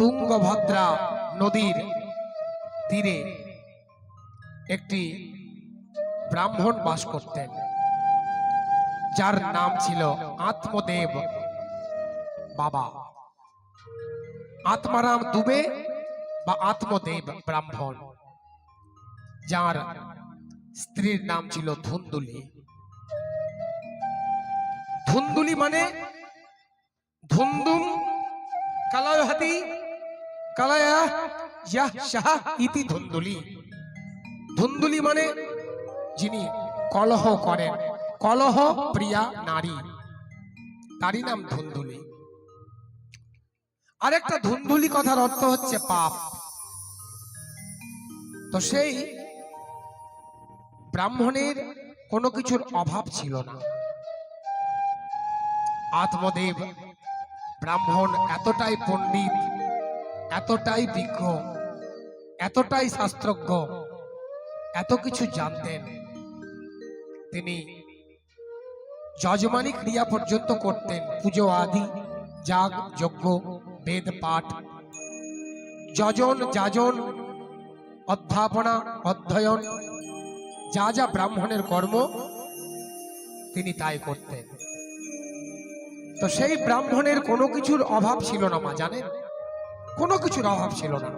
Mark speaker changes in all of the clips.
Speaker 1: তুঙ্গভদ্রা নদীর তীরে একটি ব্রাহ্মণ বাস করতেন, যার নাম ছিল আত্মদেব বাবা। আত্মারাম দুবে বা আত্মদেব ব্রাহ্মণ, যার স্ত্রীর নাম ছিল ধুন্দুলি। ধুন্দুলি মানে ধুন্দুম কালায়হাতি কালায়া, ইয়াহ, শাহ ইতি ধুন্দুলি। ধুন্দুলি মানে যিনি কলহ করেন। কলহ প্রিয়া নারী। তারই নাম ধুন্দুলি। আরেকটা ধুন্দুলি কথার অর্থ হচ্ছে পাপ। তো সেই ব্রাহ্মণের কোনো কিছুর অভাব ছিল না। আত্মদেব ব্রাহ্মণ এতটাই পণ্ডিত এতটাই বিজ্ঞ, এতটাই শাস্ত্রজ্ঞ, এত কিছু জানতেন। তিনি যজমানি ক্রিয়া পর্যন্ত করতেন, পুজো আদি, যাগ, যজ্ঞ, বেদ, পাঠ। যজন, যাজন, অধ্যাপনা, অধ্যয়ন, যা যা ব্রাহ্মণের কর্ম, তিনি তাই করতেন। তো সেই ব্রাহ্মণের কোনো কিছুর অভাব ছিল না মা, জানেন? কোনো কিছুর অভাব ছিল না।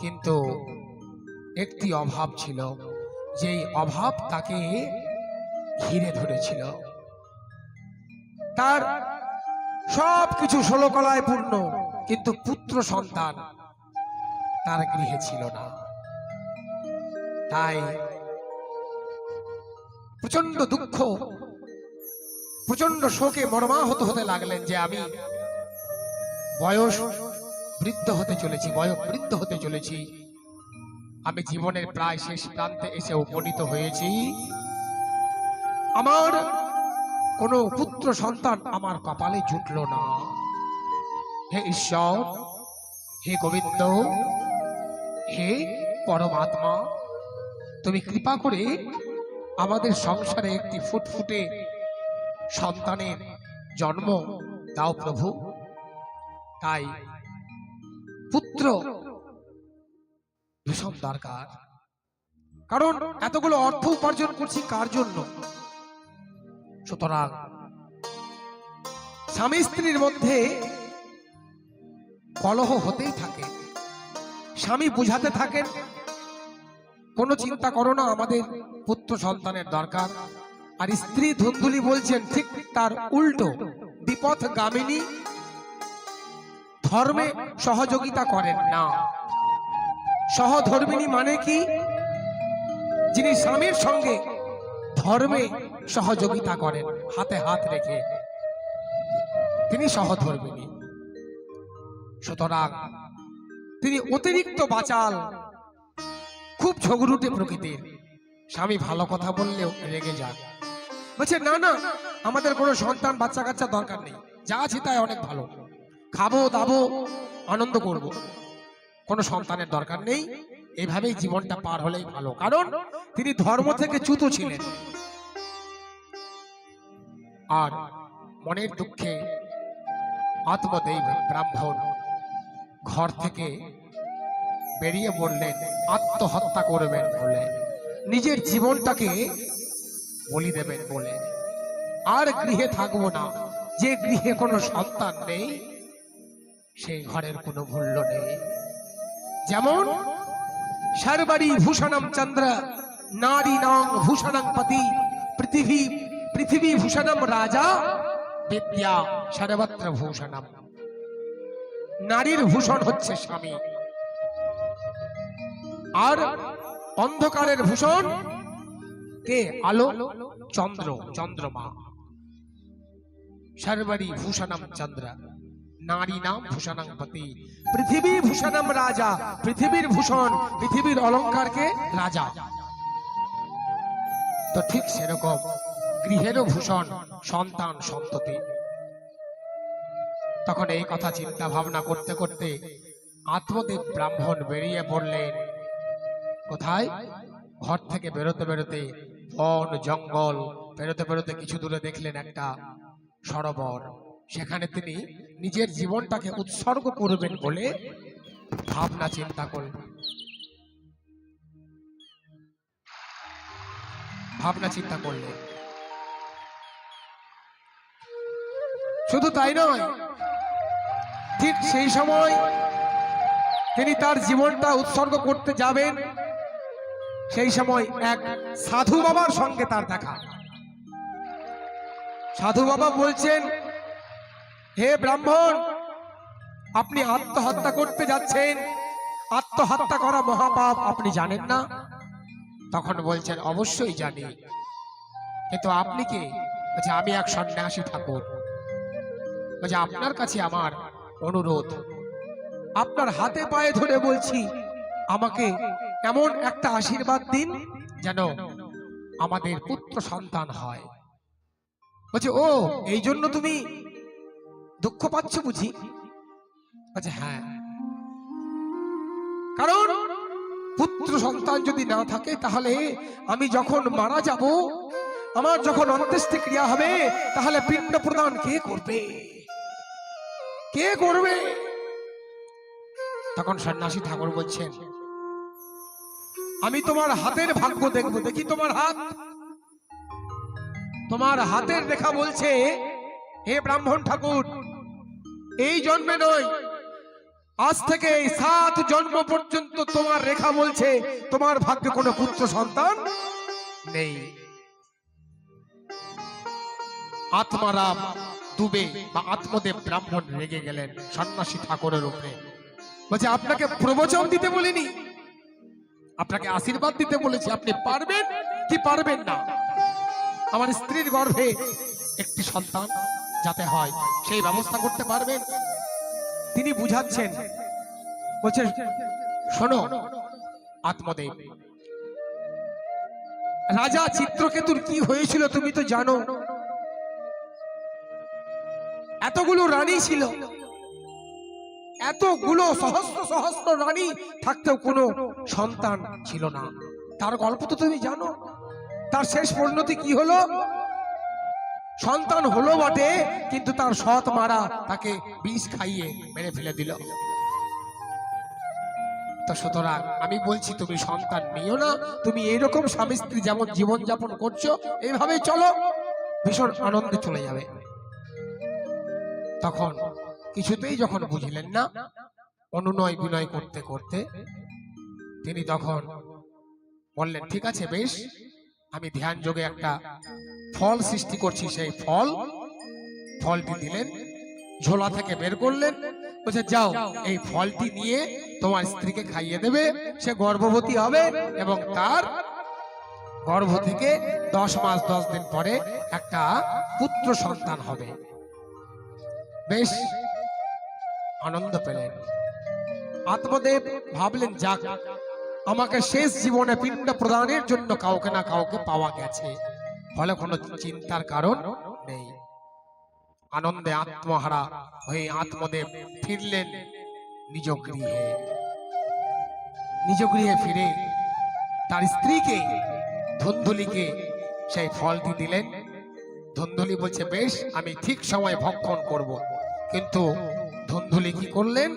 Speaker 1: কিন্তু একটি অভাব ছিল, যেই অভাব তাকে ঘিরে ধরেছিল। তার সব কিছু ষোলো কলায় পূর্ণ, কিন্তু পুত্র সন্তান তার গৃহে ছিল না। তাই প্রচণ্ড দুঃখ প্রচণ্ড শোকে মর্মাহত হতে লাগলেন যে আমি বয়স বৃদ্ধ হতে চলেছি, বয়স বৃদ্ধ হতে চলেছি। আমি জীবনের প্রায় শেষ প্রান্তে এসে উপনীত হয়েছি। আমার কোনো পুত্র সন্তান আমার কপালে জুটল না। হে ঈশ্বর, হে গোবিন্দ, হে পরমাত্মা, তুমি কৃপা করে আমাদের সংসারে একটি ফুটফুটে সন্তানের জন্ম দাও প্রভু। তাই পুত্র ভীষণ দরকার। কারণ এতগুলো অর্থ উপার্জন করছি কার জন্য? সুতরাং স্বামী স্ত্রীর মধ্যে কলহ হতেই থাকে। স্বামী বুঝাতে থাকেন, কোনো চিন্তা করো না, আমাদের পুত্র সন্তানের দরকার। আর স্ত্রী ধুন্দুলি বলছেন, ঠিক তার উল্টো বিপথ গামিনী ধর্মে সহযোগিতা করেন না। সহধর্মিনী মানে কি? যিনি স্বামীর সঙ্গে ধর্মে সহযোগিতা করেন, হাতে হাত রেখে। তিনি সহধর্মিনী। সুতরাং তিনি অতিরিক্ত বাচাল, খুব ঝগড়ুটে প্রকৃতির। স্বামী ভালো কথা বললেও রেগে যান। বলছে, না না, আমাদের কোনো সন্তান বাচ্চা কাচ্চা দরকার নেই। যা আছে তাই অনেক ভালো। খাব, দাবো, আনন্দ করব। কোনো সন্তানের দরকার নেই। এইভাবেই জীবনটা পার হলেই ভালো। কারণ তিনি ধর্ম থেকে চ্যুত ছিলেন। আর মনের দুঃখে আত্মদেব ব্রাহ্মণ ঘর থেকে বেরিয়ে বললেন আত্মহত্যা করবেন বলে। নিজের জীবনটাকে বলি দেবেন বলে। আর গৃহে থাকব না। যে গৃহে কোনো সন্তান নেই সেই ঘরের কোনো মূল্য নেই। যেমন সর্বারি ভূষণম চন্দ্র, নারী নাং ভূষণং পতি, পৃথিবী পৃথিবী ভূষণম রাজা, বিদ্যা সর্বত্র ভূষণম। নারীর ভূষণ হচ্ছে স্বামী। আর অন্ধকারের ভূষণ কে? আলো, চন্দ্র, চন্দ্রমা। সর্বারি ভূষণম চন্দ্র। নারী নাম ভূষণং পতি। পৃথিবী ভূষণম রাজা, পৃথিবীর ভূষণ, পৃথিবীর অলংকারকে রাজা। তো ঠিক সেরকম গৃহেরও ভূষণ, সন্তান, সন্ততি। তখন এই কথা চিন্তা ভাবনা করতে করতে আত্মদেব ব্রাহ্মণ বেরিয়ে পড়লেন। কোথায়? ঘর থেকে বেরোতে বেরোতে বন, জঙ্গল, বেরোতে বেরোতে কিছু দূরে দেখলেন একটা সরোবর। সেখানে তিনি নিজের জীবনটাকে উৎসর্গ করবেন বলে ভাবনা, চিন্তা করলেন ভাবনা, চিন্তা করলেন শুধু তাই নয়, ঠিক সেই সময় তিনি তার জীবনটা উৎসর্গ করতে যাবেন, সেই সময় এক সাধু বাবার সঙ্গে তার দেখা। সাধু বাবা বলছেন হে ব্রাহ্মণ, আপনি আত্মহত্যা করতে যাচ্ছেন। আত্মহত্যা করা মহাপাপ আপনি জানেন না। তখন বলছেন, অবশ্যই জানি। কিন্তু আপনি কে? বলছে, আমি এক সন্ন্যাসী ঠাকুর। বলছে, আপনার কাছে আমার অনুরোধ। আপনার হাতে পায়ে ধরে বলছি, আমাকে এমন একটা আশীর্বাদ দিন যেন আমাদের পুত্র সন্তান হয়। বলছে, ও, এই জন্য তুমি দুঃখ পাচ্ছ বুঝি। আচ্ছা হ্যাঁ। কারণ পুত্র সন্তান যদি না থাকে, তাহলে আমি যখন মারা যাব, আমার যখন অন্ত্যেষ্টি ক্রিয়া হবে, তাহলে পিণ্ড প্রদান কে করবে? কে করবে? তখন সন্ন্যাসী ঠাকুর বলছেন, আমি তোমার হাতের ভাগ্য দেখব। দেখি তোমার হাত। তোমার হাতের রেখা বলছে, হে ব্রাহ্মণ ঠাকুর এই জন্মে নয়। আজ থেকে সাত জন্ম পর্যন্ত তোমার রেখা বলছে, তোমার ভাগ্যে কোনো পুত্র সন্তান নেই। আত্মারাম দুবে বা আত্মদেব ব্রাহ্মণ রেগে গেলেন সন্ন্যাসী ঠাকুরের উপরে। বলছে, আপনাকে প্রবচন দিতে বলিনি। আপনাকে আশীর্বাদ দিতে বলেছি। আপনি পারবেন কি পারবেন না? আমার স্ত্রীর গর্ভে একটি সন্তান। যাতে হয়, সেই ব্যবস্থা করতে পারবেন। তিনি বুঝাচ্ছেন, বলছে, শোনো, আত্মদেব, রাজা চিত্রকেতুর কি হয়েছিল তুমি তো জানো। এতগুলো রানী ছিল। এতগুলো সহস্র সহস্র রানী থাকতেও কোনো সন্তান ছিল না। তার গল্প তো তুমি জানো। তার শেষ পরিণতি কি হলো? সন্তান হলো বটে, কিন্তু তার সৎ মারা তাকে বিষ খাইয়ে মেরে ফেলে দিল। সুতরাং আমি বলছি, তুমি সন্তান নিও না, তুমি এইরকম স্বামী স্ত্রী যেমন জীবনযাপন করছ, এইভাবে চলো, ভীষণ আনন্দে চলে যাবে। তখন কিছুতেই যখন বুঝলেন না, অনুনয় বিনয় করতে করতে তিনি তখন বললেন, ঠিক আছে বেশ, আমি ধ্যান যোগে একটা ফল সৃষ্টি করছি সেই ফল। ফলটি দিলেন, ঝোলা থেকে বের করলেন। বলছে, যাও, এই ফলটি নিয়ে তোমার স্ত্রীকে খাইয়ে দেবে। সে গর্ভবতী হবে এবং তার গর্ভ থেকে দশ মাস, দশ দিন পরে একটা পুত্র সন্তান হবে। বেশ আনন্দ পেলেন। আত্মদেব ভাবলেন, যাক, আমাকে শেষ জীবনে পিণ্ড প্রদানের জন্য কাউকে না কাউকে পাওয়া গেছে। ফলে কোনো চিন্তার কারণ নেই। আনন্দে আত্মহারা হয়ে আত্মদেব ফিরলেন নিজ গৃহে নিজ গৃহে ফিরে তার স্ত্রীকে ধুন্ধুলিকে সেই ফলটি দিলেন। ধুন্ধুলি বলছে, বেশ, আমি ঠিক সময় ভক্ষণ করব। কিন্তু ধুন্ধুলি কি করলেন?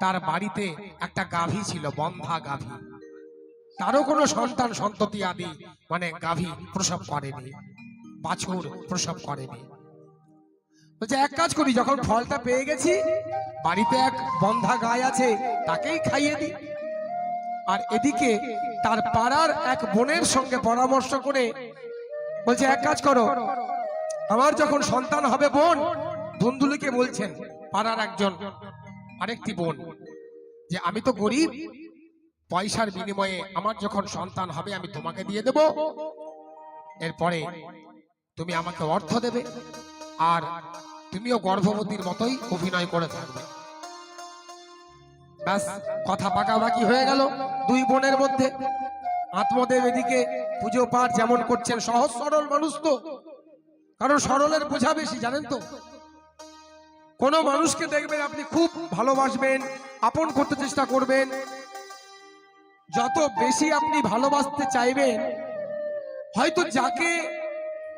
Speaker 1: তার বাড়িতে একটা গাভী ছিল, বন্ধা গাভী। তারও কোনো সন্তান সন্ততি আদি মানে গাভী প্রসব করেনি, বাছুর প্রসব করেনি। বলছে, এক কাজ করি, যখন ফলটা পেয়ে গেছি, বাড়িতে এক বন্ধা গায়ে আছে, তাকেই খাইয়ে দিই। আর এদিকে তার পাড়ার এক বোনের সঙ্গে পরামর্শ করে বলছে, এক কাজ করো, আমার যখন সন্তান হবে বোন ধুন্দুলিকে বলছেন পাড়ার একজন আরেকটি বোন, যে আমি তো গরিব পয়সার বিনিময়ে আমার যখন সন্তান হবে, আমি তোমাকে দিয়ে দেব। এরপরে তুমি আমাকে অর্থ দেবে আর তুমিও গর্ভবতীর মতোই অভিনয় করে থাকবে। ব্যাস, কথা পাকাপাকি হয়ে গেল দুই বোনের মধ্যে। আত্মদেব এদিকে পুজো পাঠ যেমন করছেন, সহজ সরল মানুষ তো। কারণ সরলের বোঝা বেশি, জানেন তো? কোনো মানুষকে দেখবেন আপনি খুব ভালোবাসবেন, আপন করতে চেষ্টা করবেন যত বেশি আপনি ভালোবাসতে চাইবেন, হয়তো যাকে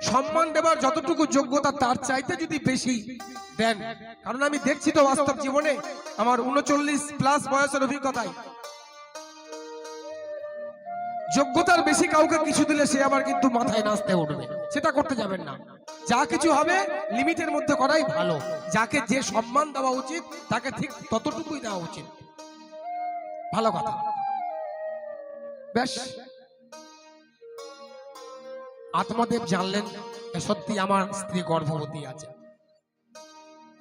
Speaker 1: সম্মান দেবার যতটুকু যোগ্যতা তার চাইতে যদি বেশি দেন। কারণ আমি দেখছি তো বাস্তব জীবনে আমার উনচল্লিশ প্লাস বয়সের অভিজ্ঞতায়। যোগ্যতার বেশি কাউকে কিছু দিলে সে আবার কিন্তু মাথায় নাচতে উঠবে। সেটা করতে যাবেন না। যা কিছু হবে, লিমিটের মধ্যে করাই ভালো। যাকে যে সম্মান দেওয়া উচিত, তাকে ঠিক ততটুকুই দেওয়া উচিত। ভালো কথা। বেশ। আত্মদেব জানলেন সত্যি আমার স্ত্রী গর্ভবতী আছে।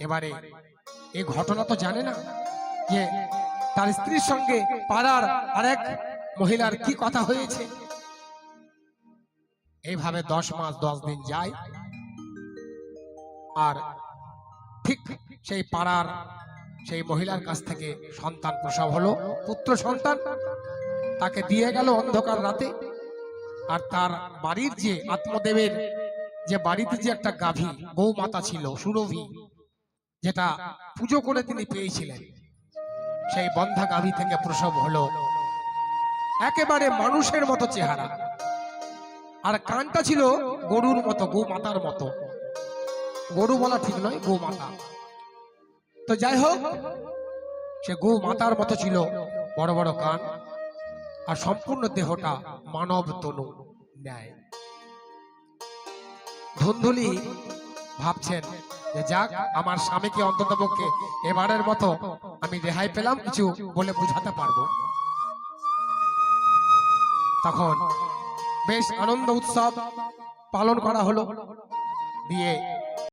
Speaker 1: এবারে এই ঘটনা তো জানে না যে তার স্ত্রীর সঙ্গে পাড়ার আরেক মহিলার কি কথা হয়েছে। এইভাবে দশ মাস, দশ দিন যায়। আর ঠিক সেই পাড়ার সেই মহিলার কাছ থেকে সন্তান প্রসব হলো, পুত্র সন্তান। তাকে দিয়ে গেল অন্ধকার রাতে। আর তার বাড়ির যে আত্মদেবের যে বাড়িতে যে একটা গাভী গৌ মাতা ছিল, সুরভি, যেটা পুজো করে তিনি পেয়েছিলেন, সেই বন্ধা গাভী থেকে প্রসব হলো। একেবারে মানুষের মতো চেহারা। আর কানটা ছিল গরুর মতো গৌ মাতার মতো। গরু বলা ঠিক নয় গো মাতা তো যাই হোক, সে গৌ মাতার মতো ছিল, বড় বড় কান আর সম্পূর্ণ দেহটা মানব তনু নেয় ধুন্ধুলি ভাবছেন যে যাক, আমার স্বামীকে অন্তত পক্ষে এবারের মতো আমি রেহাই পেলাম, কিছু বলে বুঝাতে পারব। তখন বেশ আনন্দ উৎসব পালন করা হলো। দিয়ে